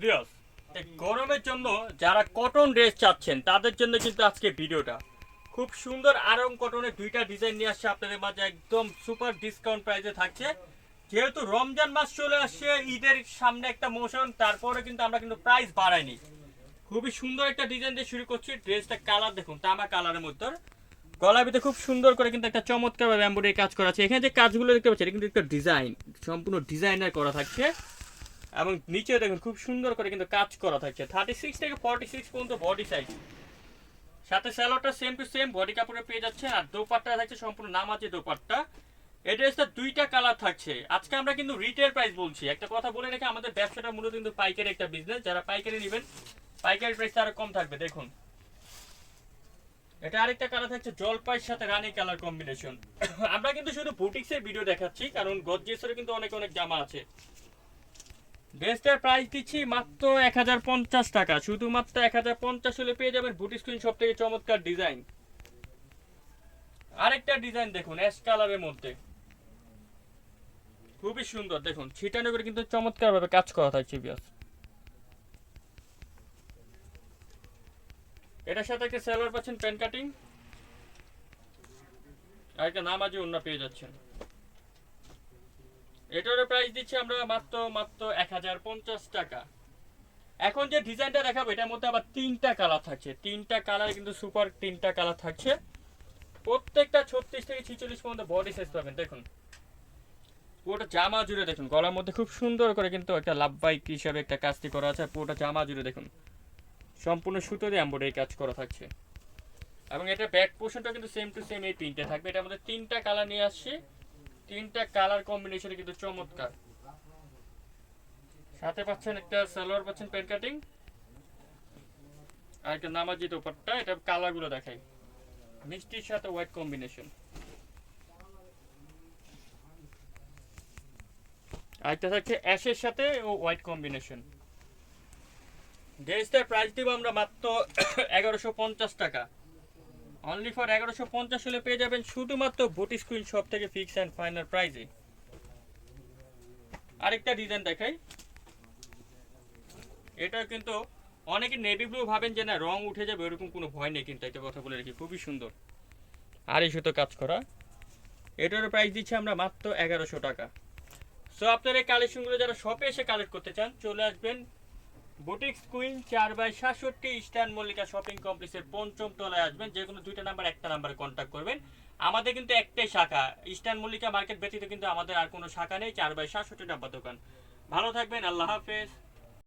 প্রিয়স গরমের জন্য যারা কটন ড্রেস চাচ্ছেন, তাদের জন্য কিন্তু আজকে ভিডিওটা। খুব সুন্দর আরং কটনের দুইটা ডিজাইন নিয়ে আসছে আপনাদের মাঝে, একদম সুপার ডিসকাউন্ট প্রাইসে থাকছে। যেহেতু রমজান মাস চলে আসছে, ঈদের সামনে একটা মোশন, তারপরে কিন্তু আমরা কিন্তু প্রাইস বাড়াইনি। খুবই সুন্দর একটা ডিজাইন দিয়ে শুরু করছি ড্রেসটা কালার দেখুন, তামা কালারের মধ্যে। গলার ভিতরে খুব সুন্দর করে কিন্তু একটা চমৎকার ভাবে এমব্রয়ডারি কাজ করা আছে। এখানে যে কাজগুলো দেখতে পাচ্ছেন, এটা কিন্তু একটা ডিজাইন সম্পূর্ণ ডিজাইনার করা থাকছে। এবং নিচে দেখুন খুব সুন্দর করে কিন্তু কাজ করা থাকছে। থার্টি সিক্স থেকে ফর্টি সিক্স পর্যন্ত বডি সাইজ সাথে স্যালোটা সেম টু সেম বডি কাপড়ে পেয়ে যাচ্ছে, আর দোপাট্টা থাকছে সম্পূর্ণ নামাজি দোপাট্টা। এই ড্রেসটা দুইটা কালার থাকছে। আজকে আমরা কিন্তু রিটেল প্রাইস বলছি। একটা কথা বলে রেখে আমাদের ব্যবসাটা মূলত কিন্তু পাইকারি একটা বিজনেস যারা পাইকারি নেবেন, পাইকারি প্রাইস আরও কম থাকবে। দেখুন। এটা আরেকটা কালার থাকছে জলপাইয়ের সাথে রানী কালার কম্বিনেশন আমরা কিন্তু শুধু বুটিক্সের ভিডিও দেখাচ্ছি, কারণ গজ্জেসের কিন্তু অনেক অনেক জামা আছে। ড্রেসটার প্রাইস দিচ্ছি মাত্র এক হাজার পঞ্চাশ টাকা। শুধুমাত্র এক হাজার পঞ্চাশ হলে পেয়ে যাবেন বুটি স্ক্রিন সব থেকে চমৎকার ডিজাইন আরেকটা ডিজাইন দেখুন অ্যাশ কালারের মধ্যে। খুবই সুন্দর, দেখুন ছিটানো করে কিন্তু চমৎকার ভাবে কাজ করা থাকছে বিয়াস এটার সাথে একটা সেলোয়ার পাচ্ছেন প্যান কাটিং আর একটা নামাজি অন্য পেয়ে যাচ্ছেন। এটার প্রাইস দিচ্ছি আমরা মাত্র মাত্র এক হাজার পঞ্চাশ টাকা। এখন যে ডিজাইনটা দেখাবো, এটার মধ্যে আবার তিনটা কালার থাকছে। তিনটা কালার কিন্তু সুপার তিনটা কালার থাকছে। প্রত্যেকটা ছত্রিশ থেকে ছিচল্লিশ পর্যন্ত বডি সাইজ পাবেন, দেখুন। পুরোটা জামা জুড়ে দেখুন, গলার মধ্যে খুব সুন্দর করে কিন্তু একটা লাভবাইক হিসাবে একটা কাজটি করা আছে পুরোটা জামা জুড়ে দেখুন। সম্পূর্ণ সুতো দিয়ে এমব্রয়ডারি কাজ করা থাকছে। এবং এটা ব্যাক পোর্শনটা কিন্তু সেম টু সেম এই প্রিন্টে থাকবে। এটার মধ্যে তিনটা কালার নিয়ে আসছে। তিনটা কালার কম্বিনেশনে কিন্তু চমৎকার। সাথে পাচ্ছেন একটা সালোয়ার, পাচ্ছেন প্যান্ট কাটিং। আর একটা নামাজি দোপাট্টা, এটা কালারগুলো দেখাই। মিষ্টির সাথে হোয়াইট কম্বিনেশন আরেকটা থাকছে অ্যাশের সাথে ও হোয়াইট কম্বিনেশন ড্রেসটার প্রাইস দিব আমরা মাত্র এগারোশো পঞ্চাশ টাকা। অনলি ফর এগারোশো পঞ্চাশ হলে পেয়ে যাবেন শুধুমাত্র বুটি স্ক্রিন শপ থেকে ফিক্স অ্যান্ড ফাইনাল প্রাইজে আরেকটা ডিজাইন দেখাই। এটা কিন্তু অনেকে নেভি ব্লু ভাবেন যে না, রং উঠে যাবে এরকম কোনো ভয় নেই কিন্তু একটা কথা বলে রাখি, খুবই সুন্দর। আর এই সুতো কাজ করা। এটার প্রাইস দিচ্ছি আমরা মাত্র এগারোশো টাকা। সো আপনার এই কালেকশনগুলো যারা শপে এসে কালেক্ট করতে চান, চলে আসবেন বুটিক্স কুইন চার বাই সাতষট্টি ইস্টার্ন মল্লিকা শপিং কমপ্লেক্সের পঞ্চম তলায় আসবেন। যে কোনো দুইটা নাম্বার, একটা নাম্বারে কন্ট্যাক্ট করবেন। আমাদের কিন্তু একটাই শাখা, ইস্টার্ন মল্লিকা মার্কেট ব্যতীত কিন্তু আমাদের আর কোনো শাখা নেই, চার বাই সাতষট্টি নাম্বার দোকান। ভালো থাকবেন, আল্লাহ হাফেজ।